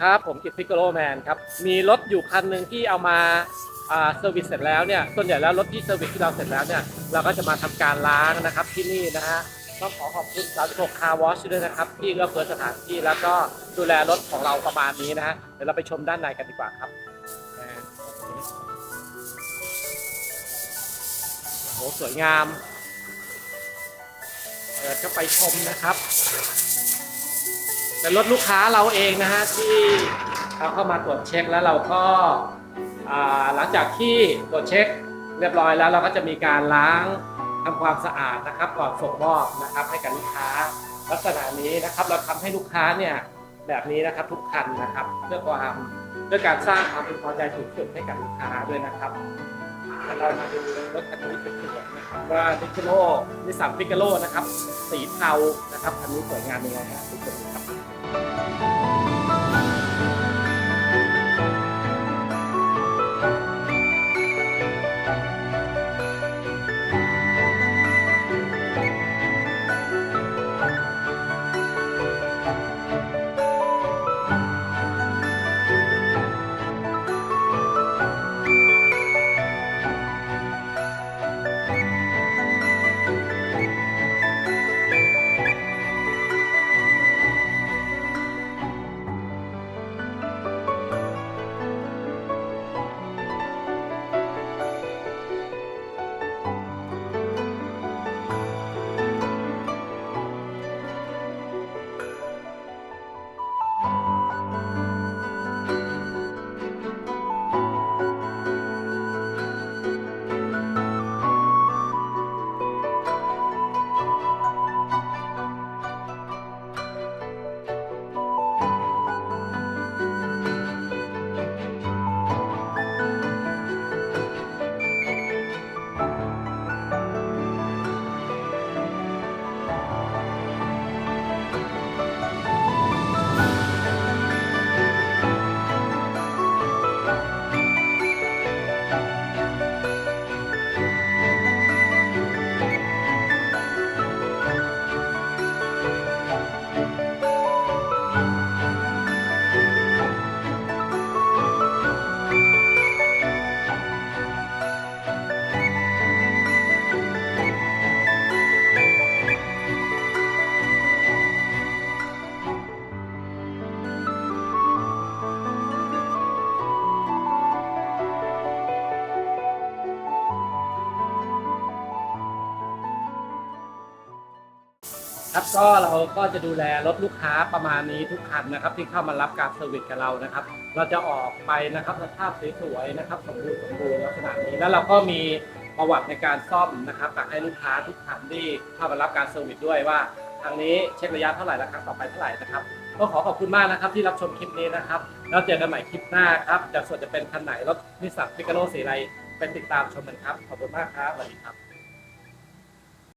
ครับผมกิตพิกโลแมนครับ มีรถอยู่คันหนึ่งที่เอามาอ่าเซอร์วิสเสร็จแล้วเนี่ยส่วนใหญ่แล้วรถที่เซอร์วิสที่เราเสร็จแล้วเนี่ยเราก็จะมาทำการล้างนะครับที่นี่นะฮะต้องขอขอบคุณ36 Car Wash ด้วยนะครับ ที่เอื้อเฟื้อสถานที่แล้วก็ดูแลรถของเราประมาณนี้นะฮะเดี๋ยวเราไปชมด้านในกันดีกว่าครับโอ้โหสวยงามเดี๋ยวจะไปชมนะครับ เป็นรถลูกค้าเราเองนะฮะที่เราเข้ามาตรวจเช็คแล้วเราก็หลังจากที่ตรวจเช็คเรียบร้อยแล้วเราก็จะมีการล้างทำความสะอาดนะครับก่อนส่งมอบนะครับให้กับลูกค้าลักษณะนี้นะครับเราทำให้ลูกค้าเนี่ยแบบนี้นะครับทุกคันนะครับเพื่อความเพื่อการสร้างความพึงพอใจสูงสุดให้กับลูกค้าด้วยนะครับ เรามาดูรถคันนี้เป็นตัวนะครับว่าดิจิโลนิสสันพิกโลนะครับ สีเทานะครับคันนี้สวยงามยังไงฮะทุกคนครับ ครับก็เราก็จะดูแลรถลูกค้าประมาณนี้ทุกคันนะครับ ที่เข้ามารับการเซอร์วิสกับเรานะครับ เราจะออกไปนะครับสภาพสวยๆนะครับ สมบูรณ์สมบูรณ์ลักษณะนี้แล้วเราก็มีประวัติในการซ่อมนะครับฝากให้ลูกค้าทุกคันที่เข้ามารับการเซอร์วิสด้วยว่า ทางนี้เช็คระยะเท่าไหร่แล้วครั้งต่อไปเท่าไหร่นะครับก็ขอขอบคุณมากนะครับที่รับชมคลิปนี้นะครับ แล้วเจอกันใหม่คลิปหน้าครับจากส่วนจะเป็นคันไหนรถนิสสันพิกาโนสีอะไรไปติดตามชมกันครับ ขอบคุณมากครับสวัสดีครับ